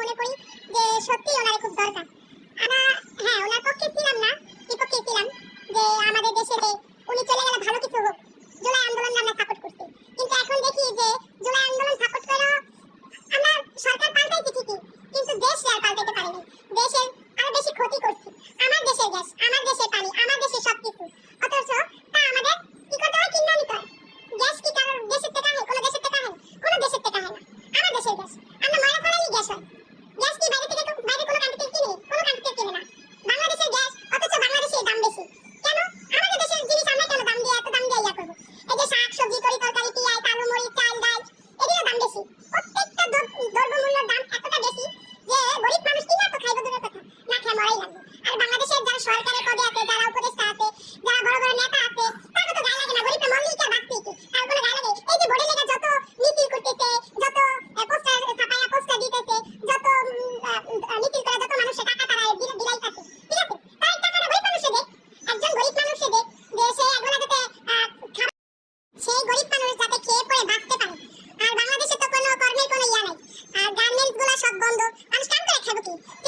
মনে করি যে সত্যি ওনার খুব দরকার। আমরা হ্যাঁ ওনার পক্ষে ছিলাম না, বিপক্ষে ছিলাম যে আমাদের দেশে উনি চলে গেলে ভালো কিছু হোক, জুলাই আন্দোলন আমরা সাপোর্ট করছি। কিন্তু এখন দেখি যে জুলাই আন্দোলন সাপোর্ট করে আমরা সরকার পাল্টাইছি ঠিকই, কিন্তু দেশ আর পাল্টাইতে পারিনি। দেশের আরও বেশি ক্ষতি করছি। আমার দেশের গ্যাস, আমার দেশের পানি, আমার দেশের সব সেই গরিব মানুষ যাতে খেয়ে পড়ে বাঁচতে পারে। আর বাংলাদেশে তো কোনো কর্মের কোনো ইয়া নাই। আর গার্মেন্টসগুলো সব বন্ধ। মানুষ কাম করে খাব কি?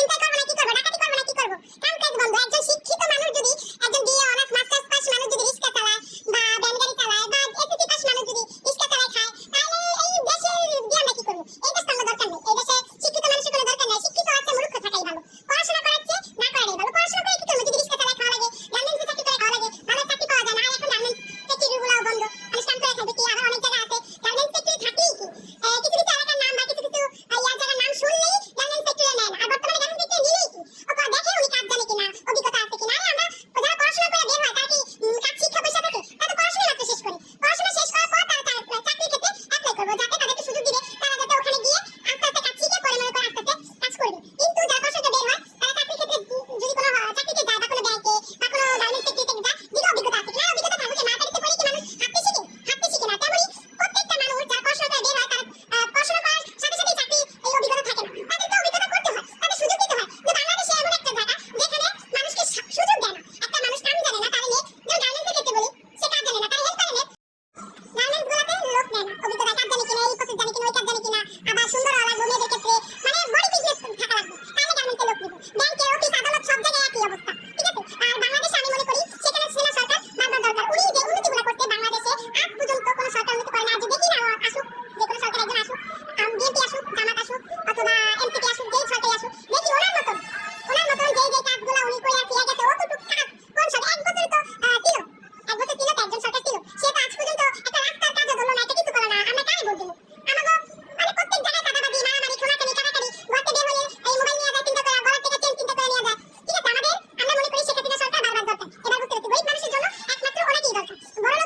বড়